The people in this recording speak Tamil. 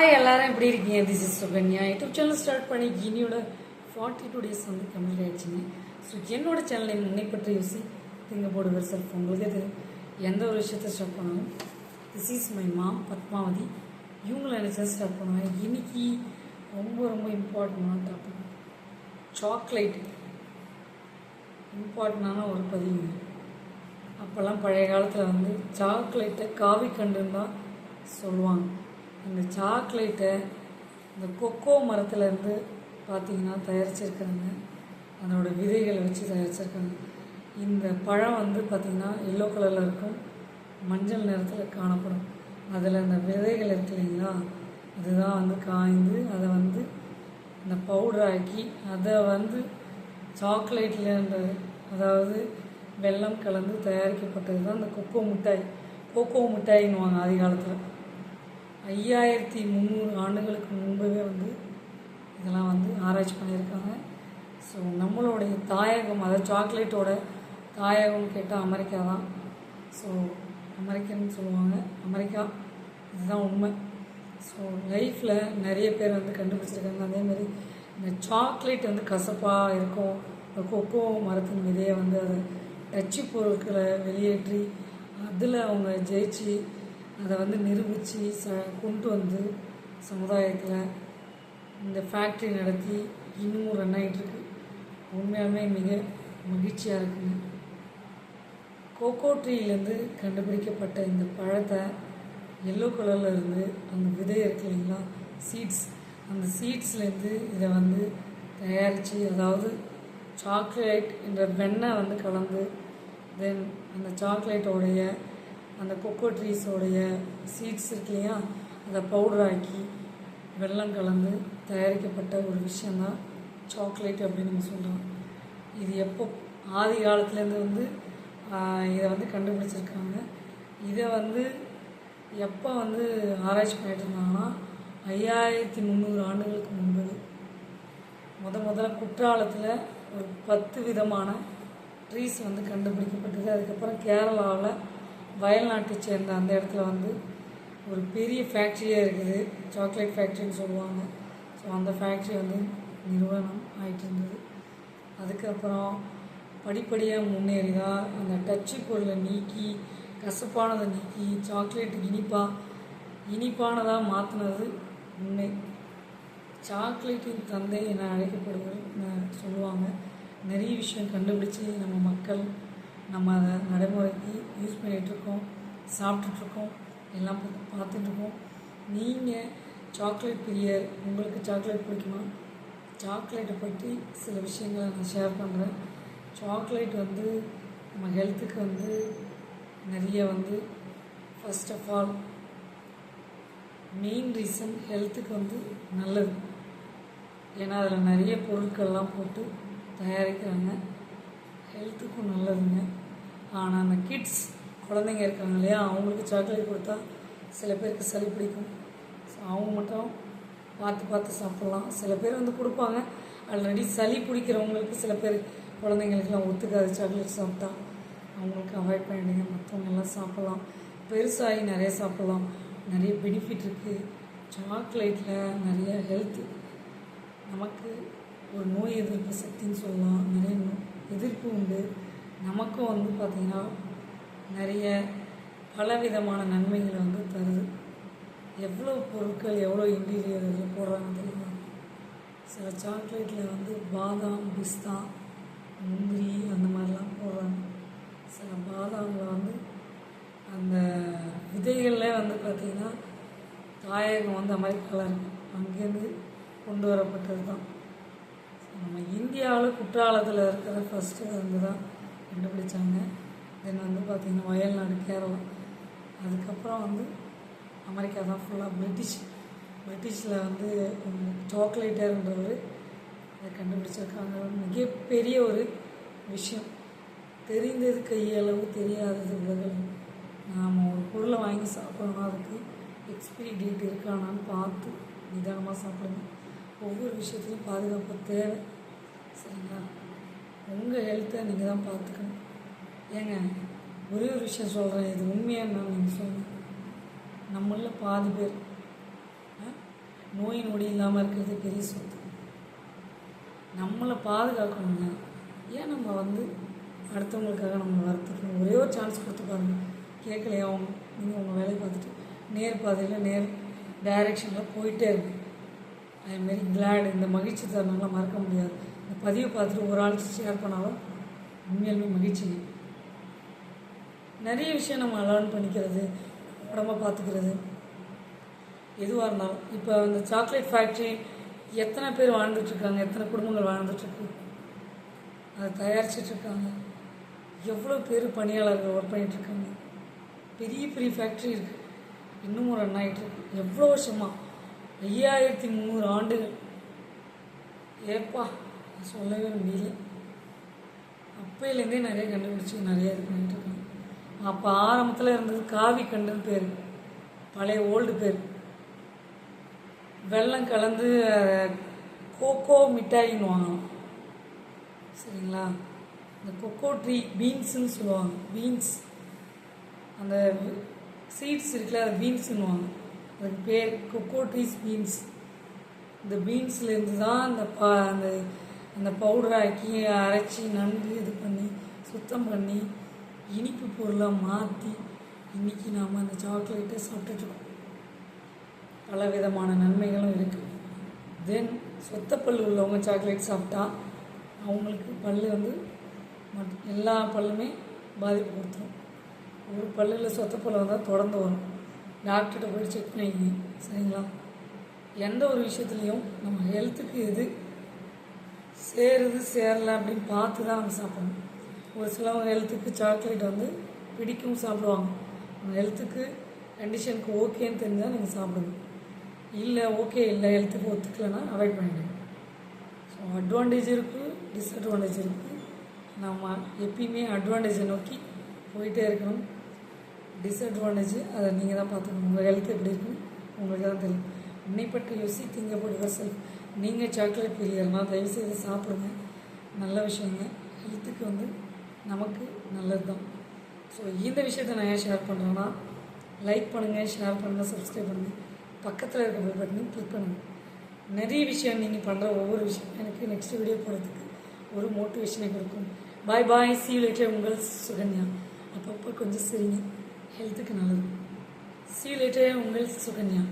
ஹாய் எல்லாரும் எப்படி இருக்கீங்க? This is Sukanya. YouTube channel start பண்ணி இனியோட ஃபார்ட்டி டூ டேஸ் வந்து கம்ப்ளீட் ஆயிடுச்சுங்க. ஸோ என்னோட சேனலை முன்னை பற்றி யோசி திங்க போடுவர் செல்ஃப் உங்களுக்கு அது எந்த ஒரு விஷயத்த ஸ்டார்ட் பண்ணாலும் this is my mom Padmavathi. இவங்களை நினச்சா ஸ்டார்ட் பண்ணுவேன்? இன்னைக்கு ரொம்ப ரொம்ப இம்பார்ட்டண்டான டாபிக் சாக்லேட் இம்பார்ட்டண்டான ஒரு பதிவு. அப்போல்லாம் பழைய காலத்தில் வந்து சாக்லேட்டை காவி கண்டுன்னு தான் சொல்லுவாங்க. அந்த சாக்லேட்டை இந்த கொக்கோ மரத்துலேருந்து பார்த்தீங்கன்னா தயாரிச்சிருக்கிறாங்க. அதனோட விதைகளை வச்சு தயாரிச்சிருக்காங்க. இந்த பழம் வந்து பார்த்திங்கன்னா எல்லோ கலரில் இருக்கும். மஞ்சள் நிறத்தில் காணப்படும். அதில் அந்த விதைகள் இருக்கு இல்லைங்களா? அதுதான் வந்து காய்ந்து அதை வந்து இந்த பவுடர் ஆக்கி அதை வந்து சாக்லேட்டில் அதாவது வெல்லம் கலந்து தயாரிக்கப்பட்டது தான் இந்த கொக்கோ மிட்டாய். கோகோ மிட்டாயின்னுவாங்க ஆதி காலத்தில். ஐயாயிரத்தி முந்நூறு ஆண்டுகளுக்கு முன்பவே வந்து இதெல்லாம் வந்து ஆராய்ச்சி பண்ணியிருக்காங்க. ஸோ நம்மளுடைய தாயகம் அதாவது சாக்லேட்டோட தாயகம் கேட்டால் அமெரிக்கா தான். ஸோ அமெரிக்கன்னு சொல்லுவாங்க. அமெரிக்கா இதுதான் உண்மை. ஸோ லைஃப்பில் நிறைய பேர் வந்து கண்டுபிடிச்சிருக்காங்க. அதேமாதிரி இந்த சாக்லேட் வந்து கசப்பாக இருக்கும். கொக்கோ மரத்தின் விதையை வந்து அதை டச்சு பொருட்களை வெளியேற்றி அதில் அவங்க ஜெயிச்சு அதை வந்து நிரூபித்து ச கொண்டு வந்து சமுதாயத்தில் இந்த ஃபேக்ட்ரி நடத்தி இன்னமும் ரன் ஆகிட்டுருக்கு உண்மையாலுமே மிக மகிழ்ச்சியாக இருக்குங்க. கோகோ ட்ரீலேருந்து கண்டுபிடிக்கப்பட்ட இந்த பழத்தை எல்லோ கலரில் இருந்து அந்த விதை இருக்கு இல்லைங்களா? சீட்ஸ் அந்த சீட்ஸ்லேருந்து இதை வந்து தயாரித்து அதாவது சாக்லேட் என்ற வெண்ணெய் வந்து கலந்து தென் அந்த சாக்லேட்டோடைய அந்த கொக்கோ ட்ரீஸோடைய சீட்ஸ் இருக்கு இல்லையா? அதை பவுடர் ஆக்கி வெள்ளம் கலந்து தயாரிக்கப்பட்ட ஒரு விஷயந்தான் சாக்லேட் அப்படின்னு நம்ம சொல்கிறோம் இது எப்போ ஆதி காலத்துலேருந்து வந்து இதை வந்து கண்டுபிடிச்சிருக்காங்க. இதை வந்து எப்போ வந்து ஆராய்ச்சி பண்ணிட்டு இருந்தாங்கன்னா ஐயாயிரத்தி முந்நூறு ஆண்டுகளுக்கு முன்பு. முத முதல்ல குற்றாலத்தில் ஒரு பத்து விதமான ட்ரீஸ் வந்து கண்டுபிடிக்கப்பட்டது. அதுக்கப்புறம் கேரளாவில் வயல்நாட்டை சேர்ந்த அந்த இடத்துல வந்து ஒரு பெரிய ஃபேக்ட்ரியாக இருக்குது. சாக்லேட் ஃபேக்ட்ரின்னு சொல்லுவாங்க. ஸோ அந்த ஃபேக்ட்ரி வந்து நிறுவனம் ஆகிட்டு இருந்தது. அதுக்கப்புறம் படிப்படியாக முன்னேறி தான் அந்த டச்சு பொருளை நீக்கி கசப்பானதை நீக்கி சாக்லேட் இனிப்பாக இனிப்பானதாக மாற்றினது உண்மை. சாக்லேட்டின் தந்தை என அழைக்கப்படுவது சொல்லுவாங்க. நிறைய விஷயம் கண்டுபிடிச்சி நம்ம மக்கள் நம்ம அதை நடைமுறை யூஸ் பண்ணிகிட்ருக்கோம் சாப்பிட்டுட்ருக்கோம் எல்லாம் பார்த்துட்ருக்கோம் நீங்கள் சாக்லேட் பிரியர் உங்களுக்கு சாக்லேட் பிடிக்குமா? சாக்லேட்டை பற்றி சில விஷயங்களை நான் ஷேர் பண்ணுறேன் சாக்லேட் வந்து நம்ம ஹெல்த்துக்கு வந்து நிறைய வந்து first of all main reason ஹெல்த்துக்கு வந்து நல்லது. ஏன்னா அதில் நிறைய பொருட்கள்லாம் போட்டு தயாரிக்கிறாங்க. ஹெல்த்துக்கும் நல்லதுங்க. ஆனால் அந்த கிட்ஸ் குழந்தைங்க இருக்காங்க இல்லையா அவங்களுக்கு சாக்லேட் கொடுத்தா சில பேருக்கு சளி பிடிக்கும். ஸோ அவங்க மட்டும் பார்த்து பார்த்து சாப்பிட்லாம். சில பேர் வந்து கொடுப்பாங்க. ஆல்ரெடி சளி பிடிக்கிறவங்களுக்கு சில பேர் குழந்தைங்களுக்குலாம் ஒத்துக்காது சாக்லேட் சாப்பிட்டா. அவங்களுக்கு அவாய்ட் பண்ணிடுங்க. மற்றவங்க எல்லாம் சாப்பிட்லாம். பெருசாகி நிறைய சாப்பிட்லாம். நிறைய பெனிஃபிட் இருக்குது சாக்லேட்டில் நிறைய ஹெல்த்து நமக்கு ஒரு நோய் எதிர்ப்பு சக்தின்னு சொல்லலாம். நிறைய எதிர்ப்பு உண்டு. நமக்கும் வந்து பார்த்திங்கன்னா நிறைய பலவிதமான நன்மைகளை வந்து தருது. எவ்வளோ பொருட்கள் எவ்வளோ இன்டீரியர் இதில் போடுறாங்க தெரியுமா? சில சாக்லேட்டில் வந்து பாதாம் பிஸ்தா முந்திரி அந்த மாதிரிலாம் போடுறாங்க. சில பாதாமில் வந்து அந்த விதைகளில் வந்து பார்த்திங்கன்னா தாயகம் வந்து அமெரிக்காவில் இருக்கு. அங்கேருந்து கொண்டு வரப்பட்டது தான் நம்ம இந்தியாவில் குற்றாலத்தில் இருக்கிற ஃபஸ்ட்டு வந்து தான் கண்டுபிடிச்சாங்க தென் வந்து பார்த்திங்கன்னா வயல்நாடு கேரளா. அதுக்கப்புறம் வந்து அமெரிக்கா தான் ஃபுல்லாக பிரிட்டிஷ். பிரிட்டிஷில் வந்து சாக்லேட்டர்ன்றவர் அதை கண்டுபிடிச்சிருக்காங்க. மிகப்பெரிய ஒரு விஷயம். தெரிந்தது கையளவு தெரியாதது உலகம் நாம் ஒரு பொருளை வாங்கி சாப்பிட்றோம்னா அதுக்கு எக்ஸ்பிரி டேட் இருக்கானான்னு பார்த்து நிதானமாக சாப்பிடுங்க. ஒவ்வொரு விஷயத்துலையும் பாதுகாப்பு தேவை. சரிங்களா? உங்கள் ஹெல்த்தை நீங்கள் தான் பார்த்துக்கணும். ஏங்க ஒரே ஒரு விஷயம் சொல்கிறேன் இது உண்மையாக நான் நீங்கள் சொல்லுங்கள் நம்மள பாதி பேர் ஆ? நோய் நொடி இல்லாமல் இருக்கிறது பெரிய சொத்து. நம்மளை பாதுகாக்கணுங்க. ஏன் நம்ம வந்து அடுத்தவங்களுக்காக நம்ம வருத்திக்கணும் ஒரே ஒரு சான்ஸ் கொடுத்து பாருங்க. கேட்கலையா அவங்க? நீங்கள் உங்கள் வேலையை பார்த்துட்டு நேர் பாதையில் நேர் டைரெக்ஷனில் போயிட்டே இருக்கு ஐ எம் வெரி கிளாட் இந்த மகிழ்ச்சி தருணங்களாம் மறக்க முடியாது. இந்த பதிவை பார்த்துட்டு ஒரு ஆள் ஷேர் பண்ணாலும் உண்மையிலுமே மகிழ்ச்சிங்க நிறைய விஷயம் நம்ம லேர்ன் பண்ணிக்கிறது உடம்ப பார்த்துக்கிறது எதுவாக இருந்தாலும். இப்போ இந்த சாக்லேட் ஃபேக்ட்ரி எத்தனை பேர் வாழ்ந்துட்டுருக்காங்க எத்தனை குடும்பங்கள் வாழ்ந்துட்டுருக்கு அதை தயாரிச்சிட்ருக்காங்க எவ்வளோ பேர் பணியாளர்கள் ஒர்க் பண்ணிகிட்ருக்காங்க பெரிய பெரிய ஃபேக்ட்ரி இருக்குது இன்னமும் ரன் ஆகிட்டுருக்கு எவ்வளோ வருஷமாக ஐயாயிரத்தி முந்நூறு ஆண்டுகள். ஏப்பா. சொல்லவே முடியல. அப்பையிலேருந்தே நிறைய கண்டுபிடிச்சி நிறைய இது பண்ணிட்டுருக்கோம் அப்போ ஆரம்பத்தில் இருந்தது காவி கண்டுன்னு பேர். பழைய ஓல்டு பேர். வெல்லம் கலந்து கோகோ மிட்டாயின்னு வாங்கலாம் சரிங்களா? இந்த கொக்கோ ட்ரீ பீன்ஸுன்னு சொல்லுவாங்க. பீன்ஸ். அந்த சீட்ஸ் இருக்குல்ல அது பீன்ஸுன்னுவாங்க அதுக்கு பேர் கொக்கோ ட்ரீஸ் பீன்ஸ். இந்த பீன்ஸ்லேருந்து தான் அந்த பா அந்த அந்த பவுடர் ஆக்கி அரைச்சி நன்கு இது பண்ணி சுத்தம் பண்ணி இனிப்பு பொருளாக மாற்றி இன்றைக்கி நாம் அந்த சாக்லேட்டை சாப்பிட்டுட்ருக்கோம் பல விதமான நன்மைகளும் இருக்குது தென் சொத்தப்பல் உள்ளவங்க சாக்லேட் சாப்பிட்டா அவங்களுக்கு பல் வந்து மட் எல்லா பல்லுமே பாதிப்பு கொடுத்துரும். ஒரு பல்லில் சொத்தப்பல் வந்தால் தொடர்ந்து வரும். டாக்டர்கிட்ட போய் செக் பண்ணிக்கங்க. சரிங்களா? எந்த ஒரு விஷயத்துலையும் நம்ம ஹெல்த்துக்கு எது சேருது சேரலை அப்படின்னு பார்த்து தான் நம்ம சாப்பிடணும். ஒரு சிலவங்க ஹெல்த்துக்கு சாக்லேட் வந்து பிடிக்கும் சாப்பிடுவாங்க. அவங்க ஹெல்த்துக்கு கண்டிஷனுக்கு ஓகேன்னு தெரிஞ்சால் நீங்கள் சாப்பிடுங்க. இல்லை ஓகே இல்லை ஹெல்த்துக்கு ஒத்துக்கலைன்னா அவாய்ட் பண்ணிடுங்க. ஸோ அட்வான்டேஜ் இருக்குது டிஸ்அட்வான்டேஜ் இருக்குது நம்ம எப்பயுமே அட்வான்டேஜை நோக்கி போயிட்டே இருக்கணும். டிஸ்அட்வான்டேஜ் அதை நீங்கள் தான் பார்த்துக்கணும். உங்கள் ஹெல்த் எப்படி இருக்குன்னு உங்களுக்கு தான் தெரியும். உன்னை பற்றி யோசி திங்க போட்டு செல்ஃப் நீங்கள் சாக்லேட் பிரியர்னா தயவுசெய்து சாப்பிடுங்க. நல்ல விஷயங்க. ஹெல்த்துக்கு வந்து நமக்கு நல்லது தான் ஸோ இந்த விஷயத்தை நான் ஏன் ஷேர் பண்ணுறேன்னா லைக் பண்ணுங்கள் ஷேர் பண்ணுங்கள் சப்ஸ்கிரைப் பண்ணுங்கள் பக்கத்தில் இருக்க பெல் பட்டனையும் கிளிக் பண்ணுங்கள் நிறைய விஷயம் நீங்கள் பண்ணுற ஒவ்வொரு விஷயம் எனக்கு நெக்ஸ்ட் வீடியோ போகிறதுக்கு ஒரு மோட்டிவேஷனை கொடுக்கும். பாய் பாய் சி லேட்டர் உங்கள் சுகன்யா. அப்பப்போ கொஞ்சம் சரிங்க. ஹெல்த்துக்கு நல்லது. சி லேட்டர் உங்கள் சுகன்யா.